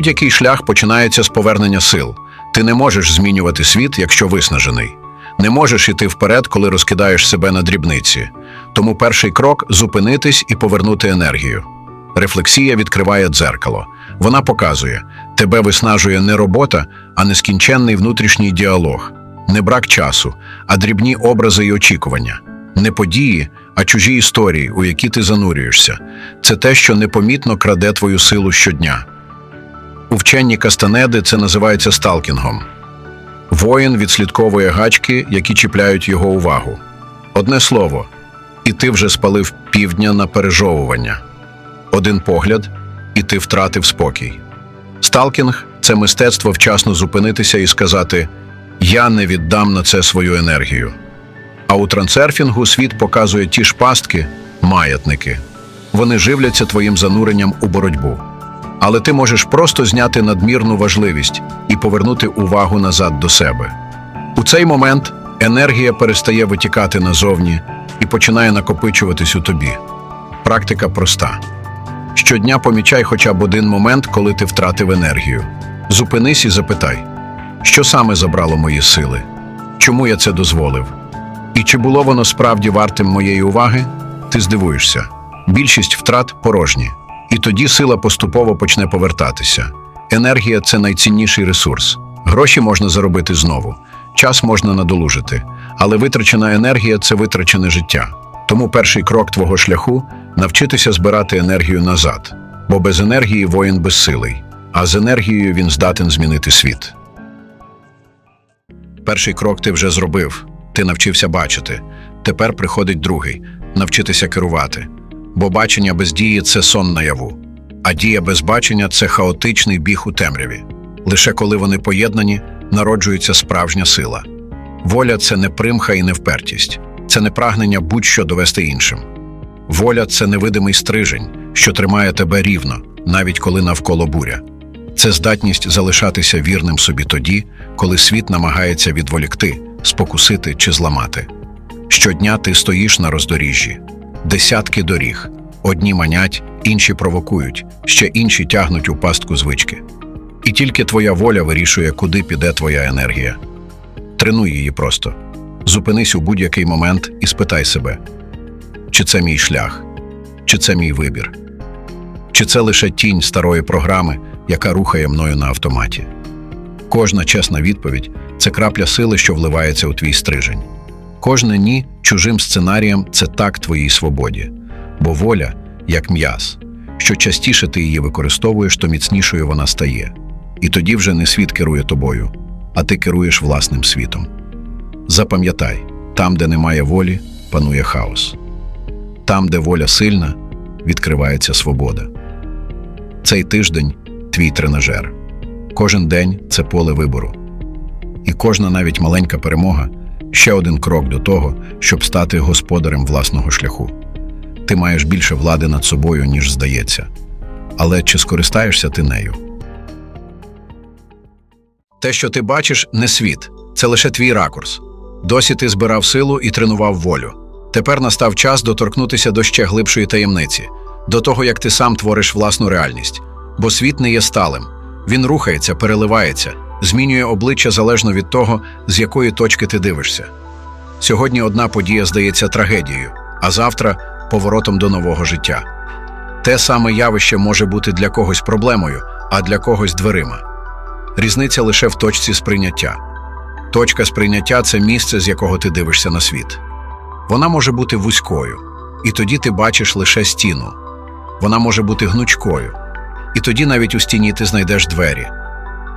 Будь-який шлях починається з повернення сил. Ти не можеш змінювати світ, якщо виснажений. Не можеш іти вперед, коли розкидаєш себе на дрібниці. Тому перший крок зупинитись і повернути енергію. Рефлексія відкриває дзеркало. Вона показує, тебе виснажує не робота, а нескінченний внутрішній діалог, не брак часу, а дрібні образи і очікування, не події, а чужі історії, у які ти занурюєшся. Це те, що непомітно краде твою силу щодня. У вченні Кастанеди це називається сталкінгом. Воїн відслідковує гачки, які чіпляють його увагу. Одне слово, і ти вже спалив півдня на пережовування. Один погляд, і ти втратив спокій. Сталкінг це мистецтво вчасно зупинитися і сказати: Я не віддам на це свою енергію. А у трансерфінгу світ показує ті ж пастки, маятники. Вони живляться твоїм зануренням у боротьбу. Але ти можеш просто зняти надмірну важливість і повернути увагу назад до себе. У цей момент енергія перестає витікати назовні і починає накопичуватись у тобі. Практика проста. Щодня помічай хоча б один момент, коли ти втратив енергію. Зупинись і запитай, що саме забрало мої сили, чому я це дозволив? І чи було воно справді вартим моєї уваги? Ти здивуєшся. Більшість втрат порожні. І тоді сила поступово почне повертатися. Енергія це найцінніший ресурс. Гроші можна заробити знову, час можна надолужити, але витрачена енергія це витрачене життя. Тому перший крок твого шляху навчитися збирати енергію назад, бо без енергії воїн безсилий, а з енергією він здатен змінити світ. Перший крок ти вже зробив, ти навчився бачити. Тепер приходить другий навчитися керувати. Бо бачення без дії це сон наяву, а дія без бачення це хаотичний біг у темряві. Лише коли вони поєднані, народжується справжня сила. Воля це не примха і не впертість, це не прагнення будь-що довести іншим. Воля це невидимий стрижень, що тримає тебе рівно, навіть коли навколо буря. Це здатність залишатися вірним собі тоді, коли світ намагається відволікти, спокусити чи зламати. Щодня ти стоїш на роздоріжжі, десятки доріг. Одні манять, інші провокують, ще інші тягнуть у пастку звички. І тільки твоя воля вирішує, куди піде твоя енергія. Тренуй її просто. Зупинись у будь-який момент і спитай себе, чи це мій шлях, чи це мій вибір, чи це лише тінь старої програми, яка рухає мною на автоматі. Кожна чесна відповідь це крапля сили, що вливається у твій стрижень. Кожне ні чужим сценаріям це так твоїй свободі, бо воля як м'яз. Що частіше ти її використовуєш, то міцнішою вона стає. І тоді вже не світ керує тобою, а ти керуєш власним світом. Запам'ятай, там, де немає волі, панує хаос. Там, де воля сильна, відкривається свобода. Цей тиждень твій тренажер. Кожен день це поле вибору. І кожна навіть маленька перемога ще один крок до того, щоб стати господарем власного шляху. Ти маєш більше влади над собою, ніж здається. Але чи скористаєшся ти нею? Те, що ти бачиш, не світ, це лише твій ракурс. Досі ти збирав силу і тренував волю. Тепер настав час доторкнутися до ще глибшої таємниці, до того, як ти сам твориш власну реальність. Бо світ не є сталим. Він рухається, переливається, змінює обличчя залежно від того, з якої точки ти дивишся. Сьогодні одна подія здається трагедією, а завтра поворотом до нового життя. Те саме явище може бути для когось проблемою, а для когось дверима. Різниця лише в точці сприйняття. Точка сприйняття це місце, з якого ти дивишся на світ. Вона може бути вузькою, і тоді ти бачиш лише стіну. Вона може бути гнучкою, і тоді навіть у стіні ти знайдеш двері.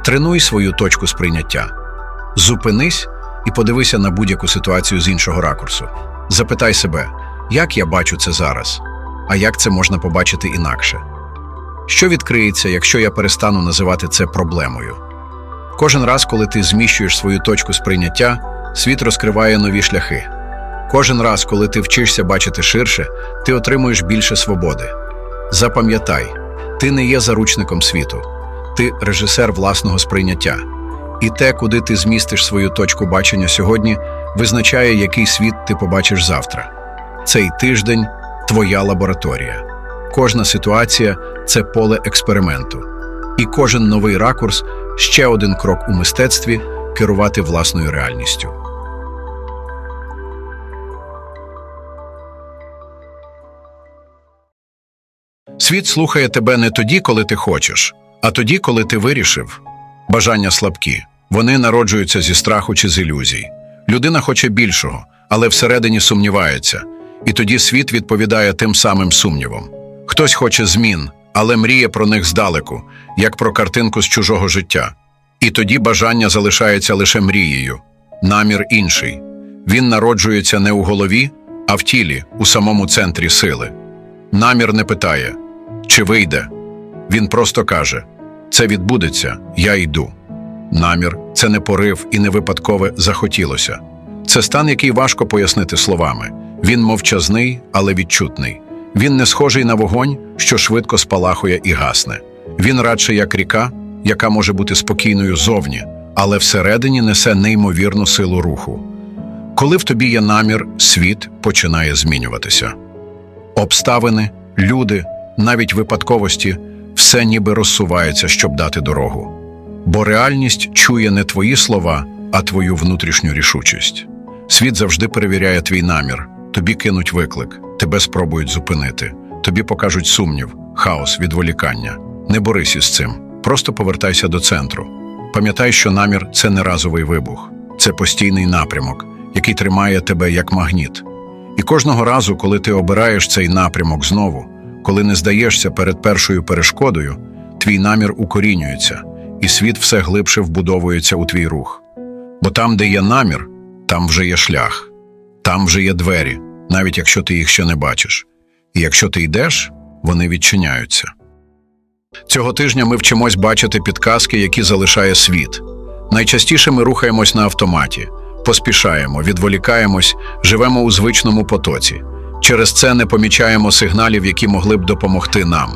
Тренуй свою точку сприйняття. Зупинись і подивися на будь-яку ситуацію з іншого ракурсу. Запитай себе, як я бачу це зараз, а як це можна побачити інакше. Що відкриється, якщо я перестану називати це проблемою? Кожен раз, коли ти зміщуєш свою точку сприйняття, світ розкриває нові шляхи. Кожен раз, коли ти вчишся бачити ширше, ти отримуєш більше свободи. Запам'ятай, ти не є заручником світу, ти режисер власного сприйняття. І те, куди ти змістиш свою точку бачення сьогодні, визначає, який світ ти побачиш завтра. Цей тиждень твоя лабораторія. Кожна ситуація це поле експерименту. І кожен новий ракурс ще один крок у мистецтві керувати власною реальністю. Світ слухає тебе не тоді, коли ти хочеш, а тоді, коли ти вирішив. Бажання слабкі. Вони народжуються зі страху чи з ілюзій. Людина хоче більшого, але всередині сумнівається. І тоді світ відповідає тим самим сумнівом. Хтось хоче змін, але мріє про них здалеку, як про картинку з чужого життя. І тоді бажання залишається лише мрією, намір інший. Він народжується не у голові, а в тілі, у самому центрі сили. Намір не питає, чи вийде. Він просто каже: це відбудеться, я йду. Намір це не порив і не випадкове захотілося. Це стан, який важко пояснити словами. Він мовчазний, але відчутний. Він не схожий на вогонь, що швидко спалахує і гасне. Він радше як ріка, яка може бути спокійною зовні, але всередині несе неймовірну силу руху. Коли в тобі є намір, світ починає змінюватися. Обставини, люди, навіть випадковості все ніби розсувається, щоб дати дорогу. Бо реальність чує не твої слова, а твою внутрішню рішучість. Світ завжди перевіряє твій намір, тобі кинуть виклик, тебе спробують зупинити, тобі покажуть сумнів, хаос, відволікання. Не борись із цим, просто повертайся до центру. Пам'ятай, що намір це не разовий вибух, це постійний напрямок, який тримає тебе як магніт. І кожного разу, коли ти обираєш цей напрямок знову, коли не здаєшся перед першою перешкодою, твій намір укорінюється, і світ все глибше вбудовується у твій рух. Бо там, де є намір, там вже є шлях, там вже є двері, навіть якщо ти їх ще не бачиш. І якщо ти йдеш, вони відчиняються. Цього тижня ми вчимось бачити підказки, які залишає світ. Найчастіше ми рухаємось на автоматі, поспішаємо, відволікаємось, живемо у звичному потоці. Через це не помічаємо сигналів, які могли б допомогти нам.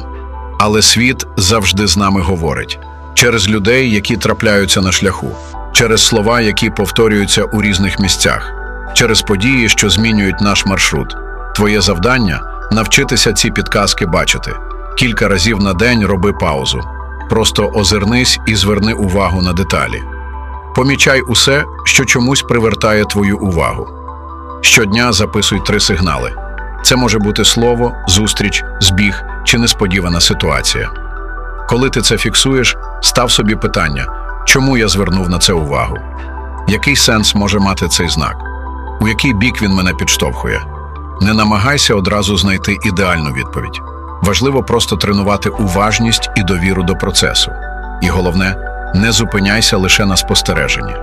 Але світ завжди з нами говорить через людей, які трапляються на шляху, через слова, які повторюються у різних місцях, через події, що змінюють наш маршрут. Твоє завдання навчитися ці підказки бачити. Кілька разів на день роби паузу. Просто озирнись і зверни увагу на деталі. Помічай усе, що чомусь привертає твою увагу. Щодня записуй три сигнали. Це може бути слово, зустріч, збіг чи несподівана ситуація. Коли ти це фіксуєш, став собі питання, чому я звернув на це увагу? Який сенс може мати цей знак? У який бік він мене підштовхує? Не намагайся одразу знайти ідеальну відповідь. Важливо просто тренувати уважність і довіру до процесу. І головне, не зупиняйся лише на спостереженні.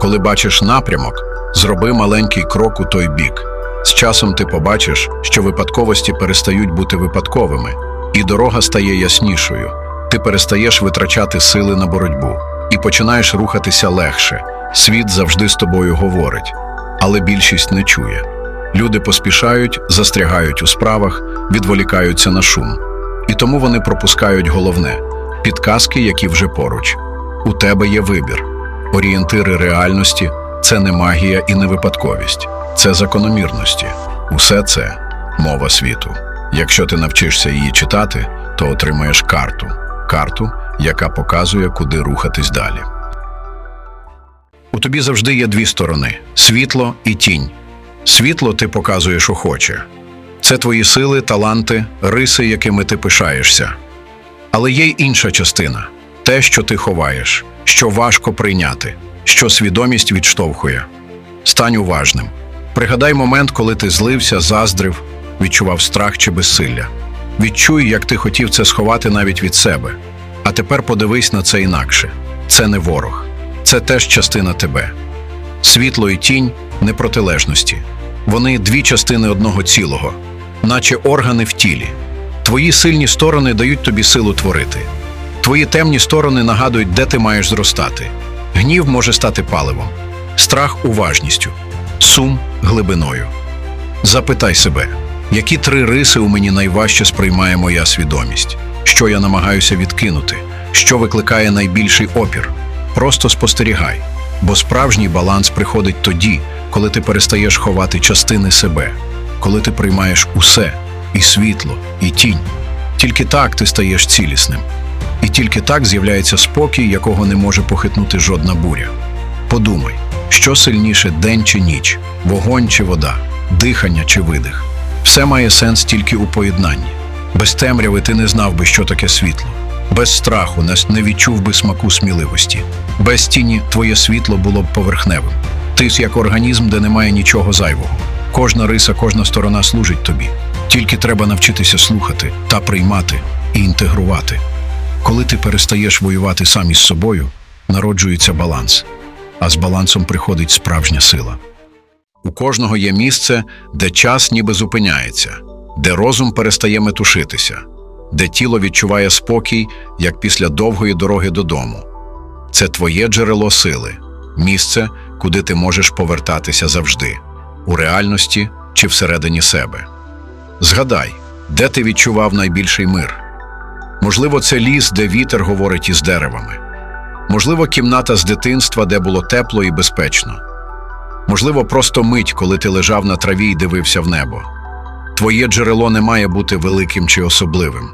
Коли бачиш напрямок, зроби маленький крок у той бік. З часом ти побачиш, що випадковості перестають бути випадковими, і дорога стає яснішою. Ти перестаєш витрачати сили на боротьбу і починаєш рухатися легше. Світ завжди з тобою говорить, але більшість не чує. Люди поспішають, застрягають у справах, відволікаються на шум. І тому вони пропускають головне підказки, які вже поруч. У тебе є вибір. Орієнтири реальності це не магія і не випадковість, це закономірності. Усе це мова світу. Якщо ти навчишся її читати, то отримаєш карту, карту, яка показує, куди рухатись далі. У тобі завжди є дві сторони світло і тінь. Світло ти показуєш охоче. Це твої сили, таланти, риси, якими ти пишаєшся. Але є й інша частина те, що ти ховаєш, що важко прийняти, що свідомість відштовхує. Стань уважним. Пригадай момент, коли ти злився, заздрив, відчував страх чи безсилля. Відчуй, як ти хотів це сховати навіть від себе. А тепер подивись на це інакше: це не ворог, це теж частина тебе. Світло і тінь не протилежності. Вони дві частини одного цілого, наче органи в тілі. Твої сильні сторони дають тобі силу творити. Твої темні сторони нагадують, де ти маєш зростати. Гнів може стати паливом, страх уважністю, сум глибиною. Запитай себе, які три риси у мені найважче сприймає моя свідомість, що я намагаюся відкинути, що викликає найбільший опір. Просто спостерігай, бо справжній баланс приходить тоді, коли ти перестаєш ховати частини себе, коли ти приймаєш усе і світло, і тінь. Тільки так ти стаєш цілісним. І тільки так з'являється спокій, якого не може похитнути жодна буря. Подумай, що сильніше день чи ніч, вогонь чи вода, дихання чи видих. Все має сенс тільки у поєднанні. Без темряви ти не знав би, що таке світло. Без страху не- відчув би смаку сміливості. Без тіні твоє світло було б поверхневим. Ти як організм, де немає нічого зайвого. Кожна риса, кожна сторона служить тобі. Тільки треба навчитися слухати та приймати і інтегрувати. Коли ти перестаєш воювати сам із собою, народжується баланс, а з балансом приходить справжня сила. У кожного є місце, де час ніби зупиняється, де розум перестає метушитися, де тіло відчуває спокій, як після довгої дороги додому. Це твоє джерело сили, місце, куди ти можеш повертатися завжди, у реальності чи всередині себе. Згадай, де ти відчував найбільший мир. Можливо, це ліс, де вітер говорить із деревами. Можливо, кімната з дитинства, де було тепло і безпечно. Можливо, просто мить, коли ти лежав на траві і дивився в небо. Твоє джерело не має бути великим чи особливим.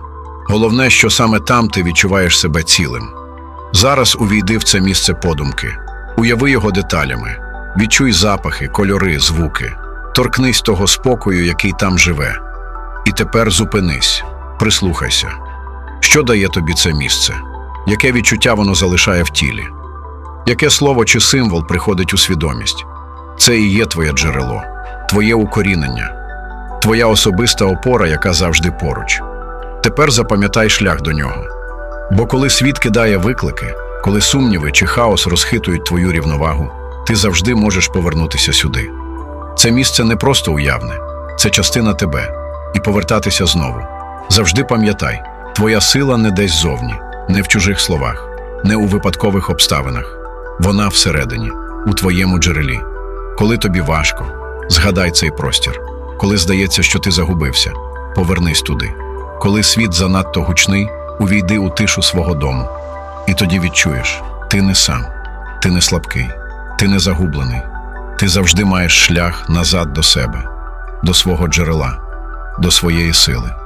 Головне, що саме там ти відчуваєш себе цілим. Зараз увійди в це місце подумки, уяви його деталями, відчуй запахи, кольори, звуки, торкнись того спокою, який там живе. І тепер зупинись, прислухайся. Що дає тобі це місце? Яке відчуття воно залишає в тілі? Яке слово чи символ приходить у свідомість? Це і є твоє джерело, твоє укорінення, твоя особиста опора, яка завжди поруч. Тепер запам'ятай шлях до нього. Бо коли світ кидає виклики, коли сумніви чи хаос розхитують твою рівновагу, ти завжди можеш повернутися сюди. Це місце не просто уявне, це частина тебе, і повертатися знову. Завжди пам'ятай, твоя сила не десь зовні, не в чужих словах, не у випадкових обставинах. Вона всередині, у твоєму джерелі. Коли тобі важко, згадай цей простір. Коли здається, що ти загубився, повернись туди. Коли світ занадто гучний, увійди у тишу свого дому. І тоді відчуєш, ти не сам, ти не слабкий, ти не загублений. Ти завжди маєш шлях назад до себе, до свого джерела, до своєї сили.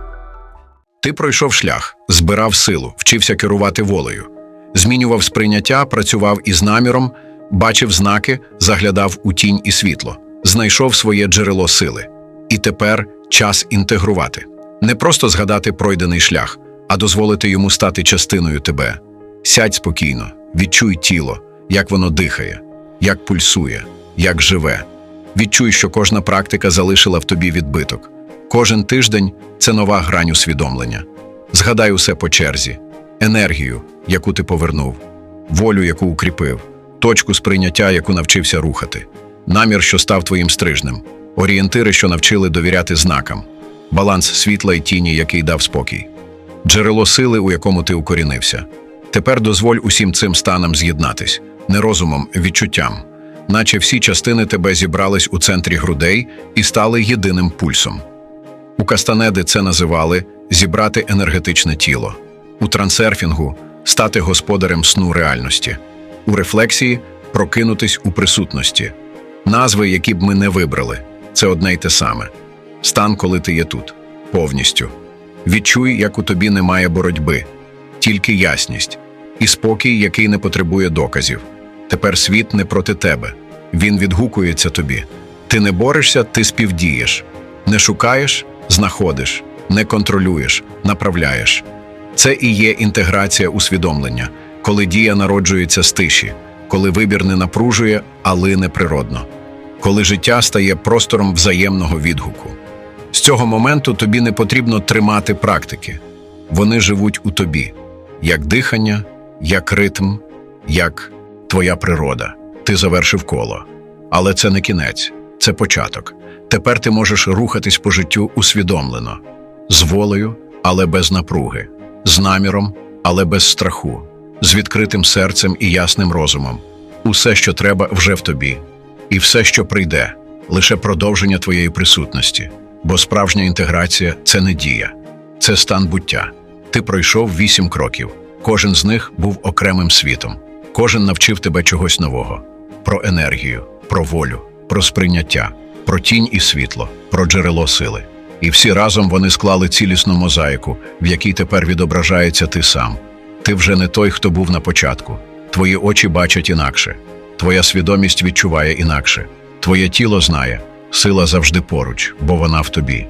Ти пройшов шлях, збирав силу, вчився керувати волею, змінював сприйняття, працював із наміром, бачив знаки, заглядав у тінь і світло, знайшов своє джерело сили. І тепер час інтегрувати. Не просто згадати пройдений шлях, а дозволити йому стати частиною тебе. Сядь спокійно, відчуй тіло, як воно дихає, як пульсує, як живе. Відчуй, що кожна практика залишила в тобі відбиток. Кожен тиждень це нова грань усвідомлення. Згадай усе по черзі: енергію, яку ти повернув, волю, яку укріпив, точку сприйняття, яку навчився рухати, намір, що став твоїм стрижнем, орієнтири, що навчили довіряти знакам, баланс світла і тіні, який дав спокій, джерело сили, у якому ти укорінився. Тепер дозволь усім цим станам з'єднатись, не розумом, відчуттям, наче всі частини тебе зібрались у центрі грудей і стали єдиним пульсом. У Кастанеди це називали зібрати енергетичне тіло, у трансерфінгу стати господарем сну реальності, у рефлексії прокинутись у присутності. Назви, які б ми не вибрали, це одне й те саме. Стан, коли ти є тут, повністю. Відчуй, як у тобі немає боротьби, тільки ясність і спокій, який не потребує доказів. Тепер світ не проти тебе. Він відгукується тобі. Ти не борешся, ти співдієш. Не шукаєш, знаходиш, не контролюєш, направляєш. Це і є інтеграція усвідомлення, коли дія народжується з тиші, коли вибір не напружує, а лине природно, коли життя стає простором взаємного відгуку. З цього моменту тобі не потрібно тримати практики. Вони живуть у тобі, як дихання, як ритм, як твоя природа. Ти завершив коло. Але це не кінець, це початок. Тепер ти можеш рухатись по життю усвідомлено, з волею, але без напруги, з наміром, але без страху, з відкритим серцем і ясним розумом. Усе, що треба, вже в тобі, і все, що прийде, лише продовження твоєї присутності, бо справжня інтеграція це не дія, це стан буття. Ти пройшов вісім кроків. Кожен з них був окремим світом. Кожен навчив тебе чогось нового: про енергію, про волю, про сприйняття, про тінь і світло, про джерело сили. І всі разом вони склали цілісну мозаїку, в якій тепер відображається ти сам. Ти вже не той, хто був на початку. Твої очі бачать інакше, твоя свідомість відчуває інакше, твоє тіло знає, сила завжди поруч, бо вона в тобі.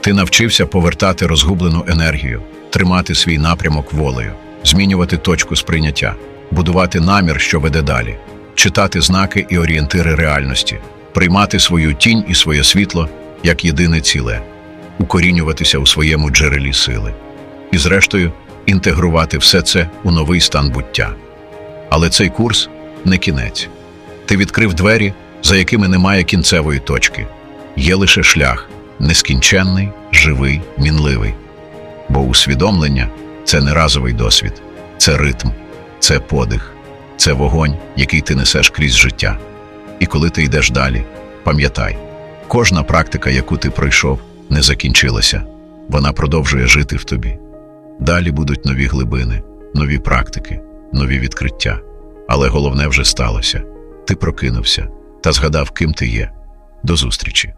Ти навчився повертати розгублену енергію, тримати свій напрямок волею, змінювати точку сприйняття, будувати намір, що веде далі, читати знаки і орієнтири реальності, приймати свою тінь і своє світло як єдине ціле, укорінюватися у своєму джерелі сили і, зрештою, інтегрувати все це у новий стан буття. Але цей курс не кінець. Ти відкрив двері, за якими немає кінцевої точки. Є лише шлях нескінченний, живий, мінливий. Бо усвідомлення це не разовий досвід, це ритм, це подих, це вогонь, який ти несеш крізь життя. І коли ти йдеш далі, пам'ятай, кожна практика, яку ти пройшов, не закінчилася, вона продовжує жити в тобі. Далі будуть нові глибини, нові практики, нові відкриття. Але головне вже сталося. Ти прокинувся та згадав, ким ти є. До зустрічі!